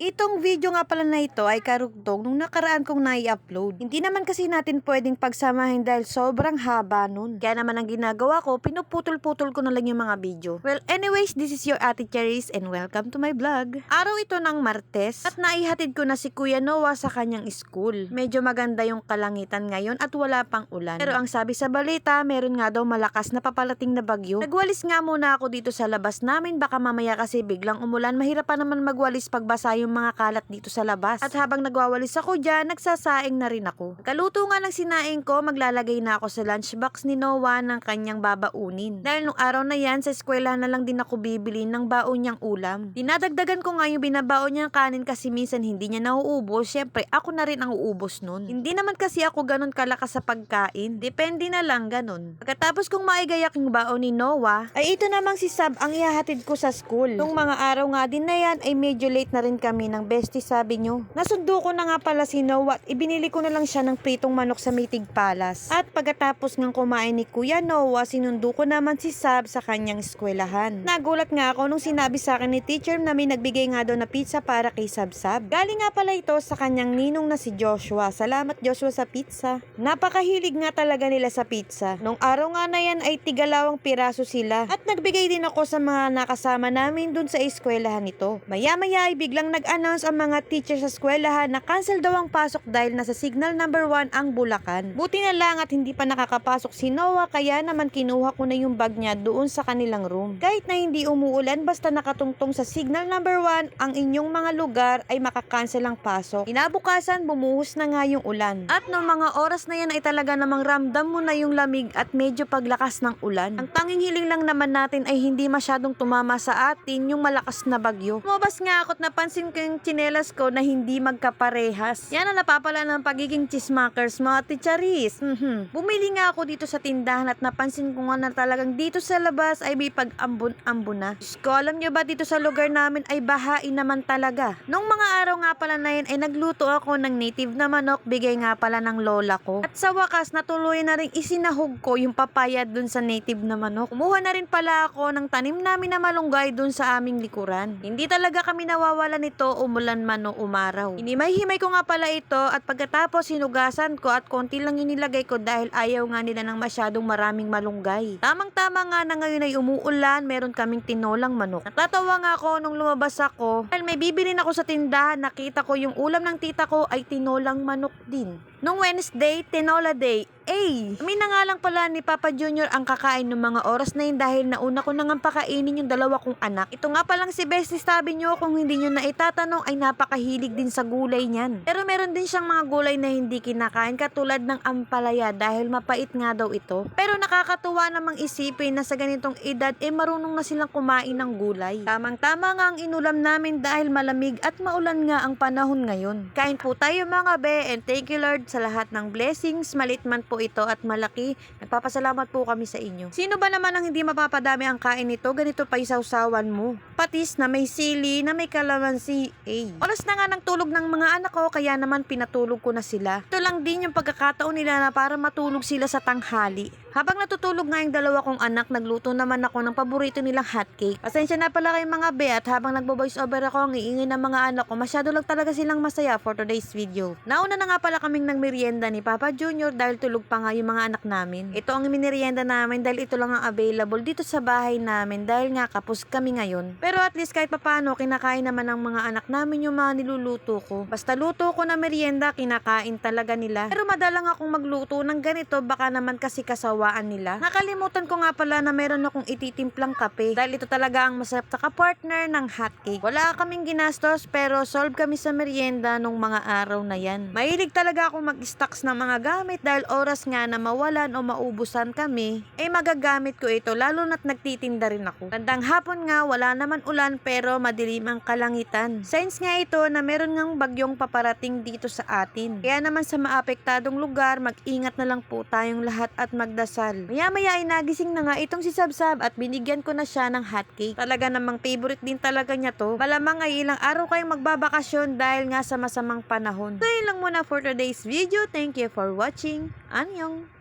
Itong video nga pala na ito ay karugtong nung nakaraan kong nai-upload. Hindi naman kasi natin pwedeng pagsamahin dahil sobrang haba nun. Kaya naman ang ginagawa ko, pinuputol-putol ko na lang yung mga video. Well, anyways, this is your Ate Cherries and welcome to my vlog. Araw ito ng Martes at naihatid ko na si Kuya Noah sa kanyang school. Medyo maganda yung kalangitan ngayon at wala pang ulan. Pero ang sabi sa balita, meron nga daw malakas na papalating na bagyo. Nagwalis nga muna ako dito sa labas namin baka mamaya kasi biglang umulan. Mahirap pa naman magwalis pagbasa yung mga kalat dito sa labas. At habang nagwawalis ako dyan, nagsasaing na rin ako. Kaluto nga ng sinaing ko, maglalagay na ako sa lunchbox ni Noah ng kanyang babaunin. Dahil nung araw na yan, sa eskwela na lang din ako bibili ng baon niyang ulam. Dinadagdagan ko nga yung binabaon niyang kanin kasi minsan hindi niya nauubos. Siyempre, ako na rin ang uubos nun. Hindi naman kasi ako ganun kalakas sa pagkain. Depende na lang ganun. Pagkatapos kong maigayak yung baon ni Noah, ay ito namang si Sab ang ihahatid ko sa school. Nung mga araw nga din na yan, ay medyo late na rin kami ng bestie sabi nyo. Nasundo ko na nga pala si Noah at ibinili ko na lang siya ng pritong manok sa Mitig Palace. At pagkatapos ng kumain ni Kuya Noah, sinundo ko naman si Sab sa kanyang eskwelahan. Nagulat nga ako nung sinabi sa akin ni teacher na may nagbigay nga daw na pizza para kay Sab Sab. Galing nga pala ito sa kanyang ninong na si Joshua. Salamat Joshua sa pizza. Napakahilig nga talaga nila sa pizza. Nung araw nga na yan ay tigalawang piraso sila. At nagbigay din ako sa mga nakasama namin dun sa eskwelahan nito. Maya-maya ay biglang nag-announce ang mga teacher sa eskwelahan na cancel daw ang pasok dahil nasa signal number 1 ang Bulacan. Buti na lang at hindi pa nakakapasok si Noah kaya naman kinuha ko na yung bag niya doon sa kanilang room. Kahit na hindi umuulan basta nakatungtong sa signal number 1 ang inyong mga lugar ay makakancel ang pasok. Kinabukasan bumuhos na nga yung ulan. At noong mga oras na yan ay talaga namang ramdam mo na yung lamig at medyo paglakas ng ulan. Ang tanging hiling lang naman natin ay hindi masyadong tumama sa atin yung malakas na bagyo. Lumabas nga ako at napansin ko yung tsinelas ko na hindi magkaparehas. Yan ang napapala ng pagiging chismakers mga ticharis. Mhm. Bumili nga ako dito sa tindahan at napansin ko nga na talagang dito sa labas ay may pag-ambon-ambon na. Ko, alam nyo ba dito sa lugar namin ay bahain naman talaga. Nung mga araw nga pala na yun ay nagluto ako ng native na manok bigay nga pala ng lola ko. At sa wakas natuloy na rin isinahog ko yung papaya dun sa native na manok. Kumuha na rin pala ako ng tanim namin na malunggay dun sa aming likuran. Hindi talaga kami nawawala nito umulan man o umaraw. Hinimay-himay ko nga pala ito at pagkatapos sinugasan ko at konti lang yung nilagay ko dahil ayaw nga nila ng masyadong maraming malunggay. Tamang-tama nga na ngayon ay umuulan, meron kaming tinolang manok. Natatawa nga ako nung lumabas ako dahil may bibilin ako sa tindahan, nakita ko yung ulam ng tita ko ay tinolang manok din. Nung Wednesday, tinola day, ay, kami na nga lang pala ni Papa Junior ang kakain ng mga oras na yun dahil nauna ko na nga pakainin yung dalawa kong anak. Ito nga palang si Bestie sabi nyo kung hindi nyo na itatanong ay napakahilig din sa gulay niyan. Pero meron din siyang mga gulay na hindi kinakain katulad ng ampalaya dahil mapait nga daw ito. Pero nakakatuwa namang isipin na sa ganitong edad eh marunong na silang kumain ng gulay. Tamang-tama nga ang inulam namin dahil malamig at maulan nga ang panahon ngayon. Kain po tayo mga be and thank you Lord sa lahat ng blessings. Malit man po ito at malaki. Nagpapasalamat po kami sa inyo. Sino ba naman ang hindi mapapadami ang kain nito? Ganito pa isawsawan mo. Patis na may sili, na may kalamansi. Eh. Oras na nga ng tulog ng mga anak ko, kaya naman pinatulog ko na sila. Ito lang din yung pagkakataon nila na para matulog sila sa tanghali. Habang natutulog nga yung dalawa kong anak, nagluto naman ako ng paborito nilang hotcake. Pasensya na pala kay mga be at habang nagbo-voice over ako ang iingay ng mga anak ko, masyado lang talaga silang masaya for today's video. Nauna na nga pala kaming nagmerienda ni Papa Junior dahil tulog pa nga yung mga anak namin. Ito ang minerienda namin dahil ito lang ang available dito sa bahay namin dahil nga kapos kami ngayon. Pero at least kahit papano, kinakain naman ng mga anak namin yung mga niluluto ko. Basta luto ko na merienda, kinakain talaga nila. Pero madalang akong magluto ng ganito, baka naman kasi kasawaan nila. Nakalimutan ko nga pala na meron akong ititimplang kape dahil ito talaga ang masarap na ka-partner ng hotcake. Wala kaming ginastos pero solve kami sa merienda nung mga araw na yan. Mahilig talaga akong mag-stocks ng mga gamit dahil oras nga na mawalan o maubusan kami, ay magagamit ko ito lalo na't nagtitinda rin ako. Tandang hapon nga, wala naman ulan pero madilim ang kalangitan. Signs nga ito na meron ngang bagyong paparating dito sa atin. Kaya naman sa maapektadong lugar, mag-ingat na lang po tayong lahat at magdasal. Maya-maya ay nagising na nga itong si Sabsab at binigyan ko na siya ng hotcake. Talaga namang favorite din talaga niya to. Malamang ay ilang araw kayong magbabakasyon dahil nga sa masamang panahon. So yun lang muna for today's video. Thank you for watching. Annyeong!